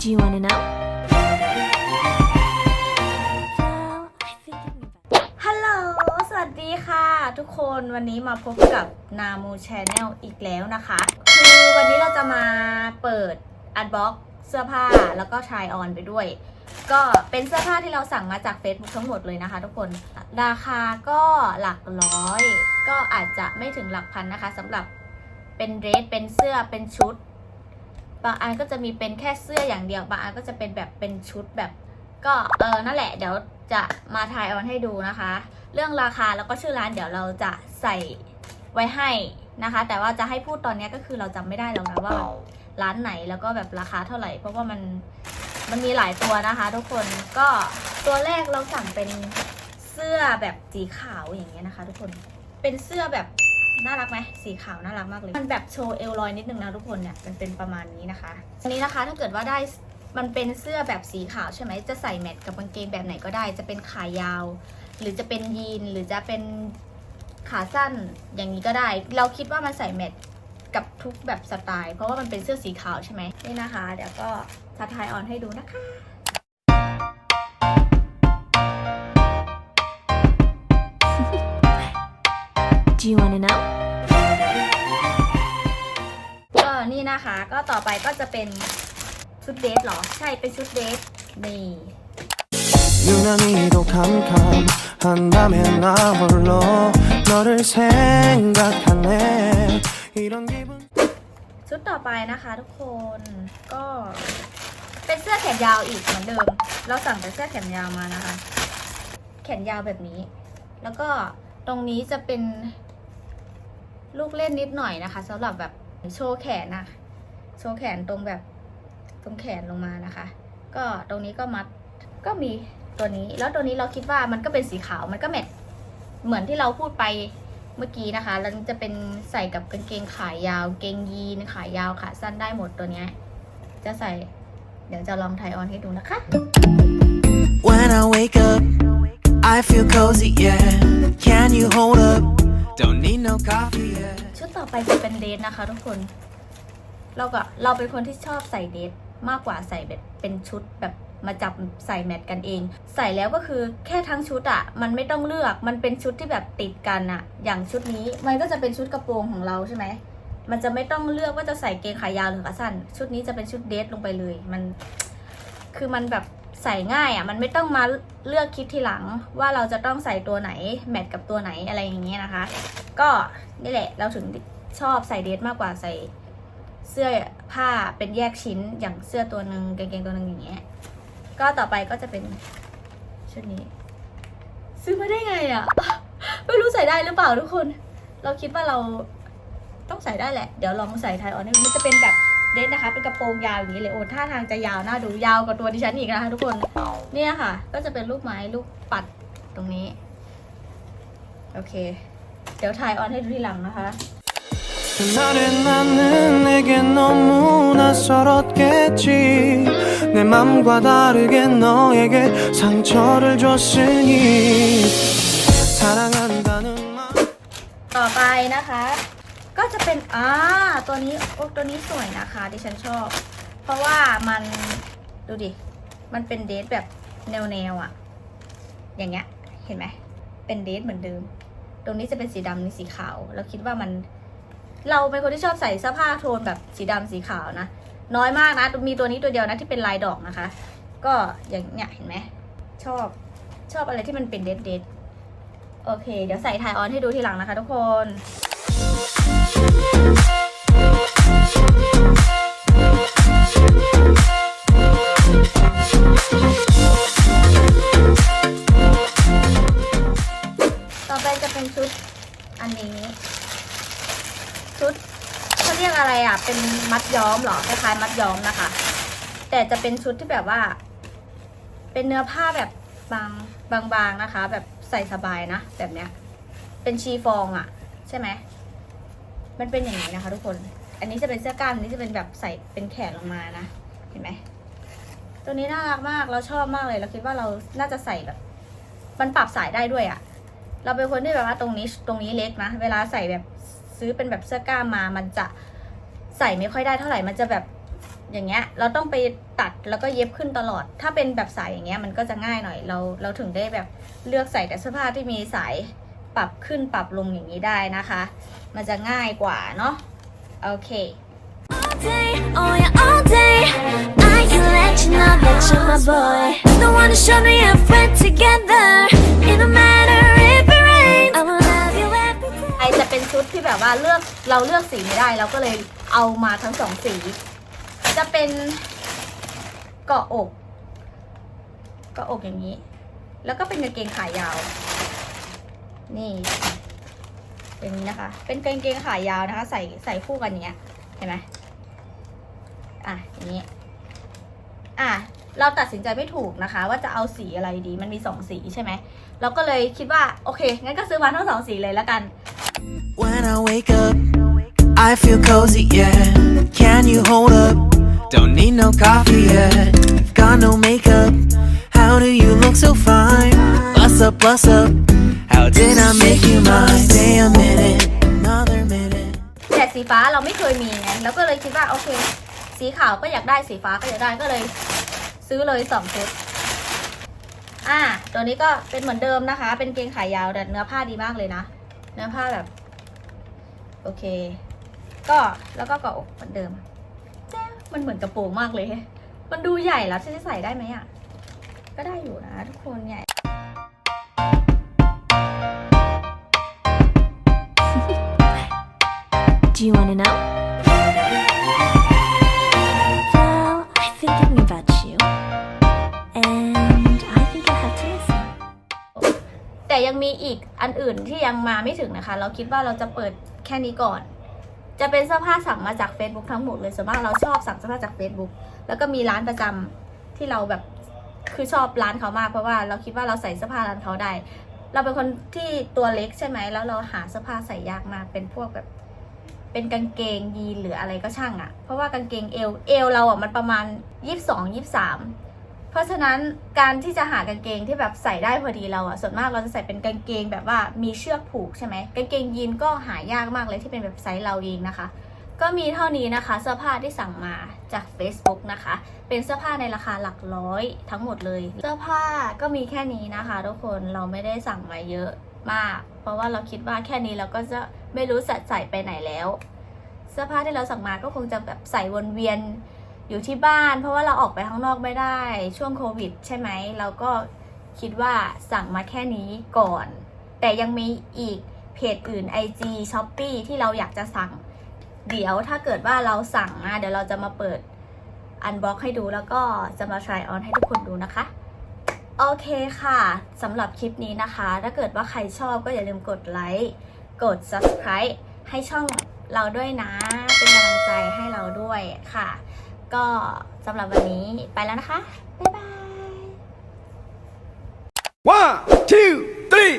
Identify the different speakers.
Speaker 1: Do you wanna know? Well, I think it means
Speaker 2: ฮัลโหลสวัสดีค่ะ ทุกคนวันนี้มาพบกับนามูชแนลอีกแล้วนะคะ คือวันนี้เราจะมาเปิดอัดบ็อกเสื้อผ้าแล้วก็ทายออนไปด้วย ก็เป็นเสื้อผ้าที่เราสั่งมาจาก Facebook ทั้งหมดเลยนะคะ ทุกคน ราคาก็หลักร้อย ก็อาจจะไม่ถึงหลักพันนะคะสำหรับเป็นเดรสเป็นเสื้อเป็นชุด บางอันก็จะมีเป็นแค่เสื้ออย่างเดียว บางอันก็จะเป็นแบบเป็นชุดแบบ ก็เออนั่นแหละเดี๋ยวจะมาทายออนให้ดูนะคะ เรื่องราคาแล้วก็ชื่อร้านเดี๋ยวเราจะใส่ไว้ให้นะคะ แต่ว่าจะให้พูดตอนนี้ก็คือเราจำไม่ได้แล้วนะว่าร้านไหนแล้วก็แบบราคาเท่าไหร่ เพราะว่ามันมันมีหลายตัวนะคะ ทุกคนก็ตัวแรกเราสั่งเป็นเสื้อแบบสีขาวอย่างเงี้ยนะคะ ทุกคนเป็นเสื้อแบบ น่ารักไหมสีขาวน่ารักมากเลย มันแบบโชว์เอวลอยนิดนึงนะทุกคนเนี่ยมันเป็นประมาณนี้นะคะอันนี้นะคะถ้าเกิดว่าได้มันเป็นเสื้อแบบสีขาวใช่ไหมจะใส่แมทกับกางเกงแบบไหนก็ได้ จะเป็นขายาว หรือจะเป็นยีนหรือจะเป็นขาสั้นอย่างนี้ก็ได้ เราคิดว่ามันใส่แมทกับทุกแบบสไตล์ เพราะว่ามันเป็นเสื้อสีขาวใช่ไหมนี่นะคะ เดี๋ยวก็ทัทายออนให้ดูนะคะ
Speaker 1: Do you wanna know?
Speaker 2: ก็นี่นะคะ ก็ต่อไปก็จะเป็นชุดเดทเหรอ ใช่ เป็นชุดเดทนี่
Speaker 3: 유난히도 캄캄한 밤에 나 홀로 너를 생각하네 이런 기분
Speaker 2: ชุดต่อไปนะคะทุกคนก็เป็นเสื้อแขนยาวอีกเหมือนเดิม เราสั่งแต่เสื้อแขนยาวมานะคะ แขนยาวแบบนี้ แล้วก็ตรงนี้จะเป็น ลูกเล่นนิดหน่อยนะคะสำหรับแบบโชว์แขนนะโชว์แขนตรงแบบตรงแขนลงมานะคะ ก็ตรงนี้ก็มัดก็มีตัวนี้ แล้วตัวนี้เราคิดว่ามันก็เป็นสีขาวมันก็แมทเหมือนที่เราพูดไปเมื่อกี้นะคะแล้วจะเป็นใส่กับกางเกงขายาวเกงยีนขายาวขาสั้นได้หมดตัวนี้จะใส่เดี๋ยวจะลองไทยออนให้ดูนะคะ
Speaker 3: When I wake up I feel cozy yeah Can you hold up Don't need no coffee yeah
Speaker 2: ชุดต่อไปจะเป็นเดทนะคะทุกคน เราก็เราเป็นคนที่ชอบใส่เดทมากกว่าใส่แบบเป็นชุดแบบมาจับใส่แมทกันเอง ใส่แล้วก็คือแค่ทั้งชุดอะ่ะ มันไม่ต้องเลือกมันเป็นชุดที่แบบติดกันอะ่ะ อย่างชุดนี้มันก็จะเป็นชุดกระโปรงของเราใช่ไหมมันจะไม่ต้องเลือกว่าจะใส่เกงขายาวหรือขาสั้น ชุดนี้จะเป็นชุดเดทลงไปเลย มัน คือมันแบบ ใส่ง่ายอะ่ะมันไม่ต้องมาเลือกคิดทีหลังว่าเราจะต้องใส่ตัวไหนแมทกับตัวไหนอะไรอย่างเงี้ยนะคะ ก็นี่แหละเราถึงชอบใส่เดทมากกว่าใส่เสื้อผ้าเป็นแยกชิ้นอย่างเสื้อตัวหนึ่งกางเกงตัวหนึ่งอย่างเงี้ยก็ต่อไปก็จะเป็นชุดนี้ ซื้อมาได้ไงอะ่ะไม่รู้ใส่ได้หรือเปล่าทุกคน เราคิดว่าเราต้องใส่ได้แหละ เดี๋ยวลองใส่ไทยออนให้ดูมันจะเป็นแบบ เดทนะคะ เป็นกระโปรงยาวอย่างนี้เลยโอ้ท่าทางจะยาวน่าดูยาวกว่าตัวดิฉันอีกนะคะทุกคน เนี่ยค่ะ ก็จะเป็นลูกไม้ลูกปัดตรงนี้ โอเค เดี๋ยวถ่ายออนให้ดูทีหลังนะคะ
Speaker 3: 그날의 나는 내게 너무 낯설었겠지 내 맘과 다르게 너에게 상처를 줬으니 사랑한다는 말
Speaker 2: ต่อไปนะคะ ก็จะเป็นอ่าตัวนี้โอ้ตัวนี้สวยนะคะดิฉันชอบ เพราะว่ามันดูดิ มันเป็นเดทแบบแนวแนวๆอะอย่างเงี้ย เห็นไหม เป็นเดทเหมือนเดิม ตรงนี้จะเป็นสีดำนี่สีขาว เราคิดว่ามัน เราเป็นคนที่ชอบใส่เสื้อผ้าโทนแบบสีดำสีขาวนะ น้อยมากนะ มีตัวนี้ตัวเดียวนะที่เป็นลายดอกนะคะ ก็อย่างเนี้ยเห็นไหม ชอบ ชอบอะไรที่มันเป็นเดทเดทโอเค เดี๋ยวใส่ไทยออนให้ดูทีหลังนะคะทุกคน ต่อไปจะเป็นชุดอันนี้ ชุดเขาเรียกอะไรอะ เป็นมัดย้อมเหรอคล้ายๆมัดย้อมนะคะ แต่จะเป็นชุดที่แบบว่า เป็นเนื้อผ้าแบบบางบางๆนะคะ แบบใส่สบายนะแบบเนี้ย เป็นชีฟองอะ่ะ ใช่ไหม มันเป็นอย่างนี้นะคะทุกคน อันนี้จะเป็นเสื้อกล้ามอันนี้จะเป็นแบบใส่เป็นแขนลงมานะ เห็นไหม ตัวนี้น่ารักมาก เราชอบมากเลย เราคิดว่าเรา น่าจะใส่แบบ มันปรับสายได้ด้วยอะ่ะเราเป็นคนที่แบบว่าตรงนี้ ตรงนี้เล็กนะ เวลาใส่แบบซื้อเป็นแบบเสื้อกล้ามมา มันจะใส่ไม่ค่อยได้เท่าไหร่ มันจะแบบอย่างเงี้ย เราต้องไปตัดแล้วก็เย็บขึ้นตลอด ถ้าเป็นแบบสายอย่างเงี้ย มันก็จะง่ายหน่อย เรา เราถึงได้แบบเลือกใส่แต่เสื้อผ้าที่มีสาย ปรับขึ้นปรับลงอย่างนี้ได้นะคะ มันจะง่ายกว่าเนาะโอเค
Speaker 1: All day, oh yeah, all day. I can let you know that you're my boy. The one to show me a friend together. It don't matter if it rains. I will love you every day.
Speaker 2: ไอจะเป็นชุดที่แบบว่าเลือกเราเลือกสีไม่ได้เราก็เลยเอามาทั้งสองสี จะเป็นเกาะอกเกาะอกอย่างนี้ แล้วก็เป็นกางเกงขายาว นี่อย่างนี้นะคะ เป็นกางเกงขายาวนะคะ ใส่ใส่คู่กันอย่างเงี้ย เห็นไหมอะอย่างนี้ อะ เราตัดสินใจไม่ถูกนะคะ ว่าจะเอาสีอะไรดี มันมีสองสีใช่ไหม เราก็เลยคิดว่า โอเค งั้นก็ซื้อมาทั้งสองสีเลยแล้วกัน
Speaker 3: When I wake up, I feel cozy, yeah. Can you hold up? Don't need no coffee yet. Got no makeup. How do you look so fine? Bust up, bust up. Did I make you mine? Stay a minute, another minute.
Speaker 2: แต่สีฟ้าเราไม่เคยมีไงแล้วก็เลยคิดว่าโอเค สีขาวก็อยากได้สีฟ้าก็อยากได้ก็เลย ซื้อเลยสองชุดอ่าตัวนี้ก็เป็นเหมือนเดิมนะคะ เป็นเกงขายาวแต่เนื้อผ้าดีมากเลยนะ เนื้อผ้าแบบ โอเค ก็แล้วก็เกาะอกเหมือนเดิมแจ๊ะมันเหมือนกระโปรงมากเลย มันดูใหญ่แล้วฉันจะใส่ได้ไหมอะ ก็ได้อยู่นะทุกคนใหญ่
Speaker 1: Do you wanna know? Well, I've been thinking about you. And I think you'll have to listen.
Speaker 2: แต่ยังมีอีกอันอื่นที่ยังมาไม่ถึงนะคะ เราคิดว่าเราจะเปิดแค่นี้ก่อน จะเป็นเสื้อผ้าสั่งมาจาก Facebook ทั้งหมดเลยส่วนมากเราชอบสั่งเสื้อผ้าจาก Facebook แล้วก็มีร้านประจำที่เราแบบคือชอบร้านเขามากเพราะว่าเราคิดว่าเราใส่เสื้อผ้าร้านเขาได้ เราเป็นคนที่ตัวเล็กใช่ไหม แล้วเราหาเสื้อผ้าใส่ยากมาก เป็นพวกแบบ เป็นกางเกงยีนหรืออะไรก็ช่างอะ่ะ เพราะว่ากางเกงเอวเอวเราอะมันประมาณยี่สิบสองยี่สิบสามเพราะฉะนั้นการที่จะหากางเกงที่แบบใส่ได้พอดีเราอะส่วนมากเราจะใส่เป็นกางเกงแบบว่ามีเชือกผูกใช่ไหมกางเกงยีนก็หายากมากเลยที่เป็นแบบไซส์เราเองนะคะ ก็มีเท่านี้นะคะเสื้อผ้าที่สั่งมาจาก Facebook นะคะ เป็นเสื้อผ้าในราคาหลักร้อยทั้งหมดเลย เสื้อผ้าก็มีแค่นี้นะคะ ทุกคนเราไม่ได้สั่งมาเยอะ มาก เพราะว่าเราคิดว่าแค่นี้เราก็จะไม่รู้จะใส่ไปไหนแล้ว เสื้อผ้าที่เราสั่งมาก็คงจะแบบใส่วนเวียนอยู่ที่บ้าน เพราะว่าเราออกไปข้างนอกไม่ได้ช่วงโควิด ใช่ไหมเราก็คิดว่าสั่งมาแค่นี้ก่อน แต่ยังมีอีกเพจอื่น IG s h o p e e ที่เราอยากจะสั่ง เดี๋ยวถ้าเกิดว่าเราสั่งนะเดี๋ยวเราจะมาเปิดอันบ็อกให้ดูแล้วก็จะมา try on ให้ทุกคนดูนะคะ โอเคค่ะสำหรับคลิปนี้นะคะ ถ้าเกิดว่าใครชอบก็อย่าลืมกดไลค์กด subscribe ให้ช่องเราด้วยนะ เป็นกำลังใจให้เราด้วยค่ะ ก็สำหรับวันนี้ไปแล้วนะคะ บ๊ายบาย
Speaker 3: One, two, three.